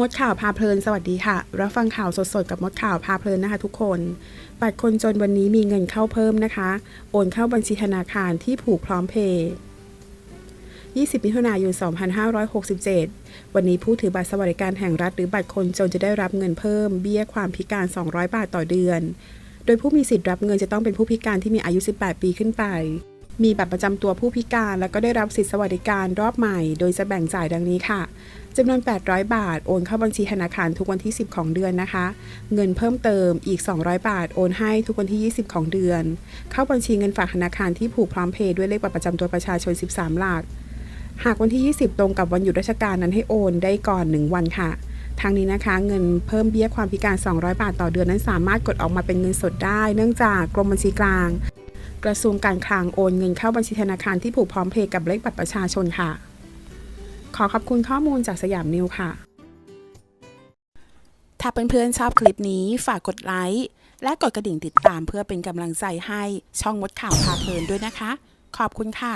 มดข่าวพาเพลินสวัสดีค่ะ รับฟังข่าวสดๆกับมดข่าวพาเพลินนะคะทุกคน บัตรคนจนวันนี้มีเงินเข้าเพิ่มนะคะ โอนเข้าบัญชีธนาคารที่ผูกพร้อมเพย์20มิถุนายน 2567 วันนี้ผู้ถือบัตรสวัสดิการแห่งรัฐหรือบัตรคนจนจะได้รับเงินเพิ่มเบี้ยความพิการ 200 บาทต่อเดือน โดยผู้มีสิทธิ์รับเงินจะต้องเป็นผู้พิการที่มีอายุ 18 ปีขึ้นไป มีบัตรประจำตัวผู้พิการ แล้วก็ได้รับสิทธิสวัสดิการรอบใหม่ โดยจะแบ่งจ่ายดังนี้ค่ะจำนวน 800 บาท โอนเข้าบัญชีธนาคารทุกวันที่ 10 ของเดือนนะคะ เงินเพิ่มเติมอีก 200 บาท โอนให้ทุกวันที่ 20 ของเดือน เข้าบัญชีเงินฝากธนาคารที่ผูกพร้อมเพย์ด้วยเลขบัตรประจำตัวประชาชน 13 หลัก หากวันที่ 20 ตรงกับวันหยุดราชการนั้นให้โอนได้ก่อน 1 วันค่ะ ทางนี้นะคะ เงินเพิ่มเบี้ยความพิการ 200 บาทต่อเดือนนั้นสามารถกดออกมาเป็นเงินสดได้ เนื่องจากกรมบัญชีกลาง กระทรวงการคลังโอนเงินเข้าบัญชีธนาคารที่ผูกพร้อมเพย์กับเลขบัตรประชาชนค่ะ ขอขอบคุณข้อมูลจากสยามนิวค่ะ ถ้าเพื่อนๆชอบคลิปนี้ฝากกดไลค์และกดกระดิ่งติดตามเพื่อเป็นกำลังใจให้ช่องมดข่าวพาเพลินด้วยนะคะ ขอบคุณค่ะ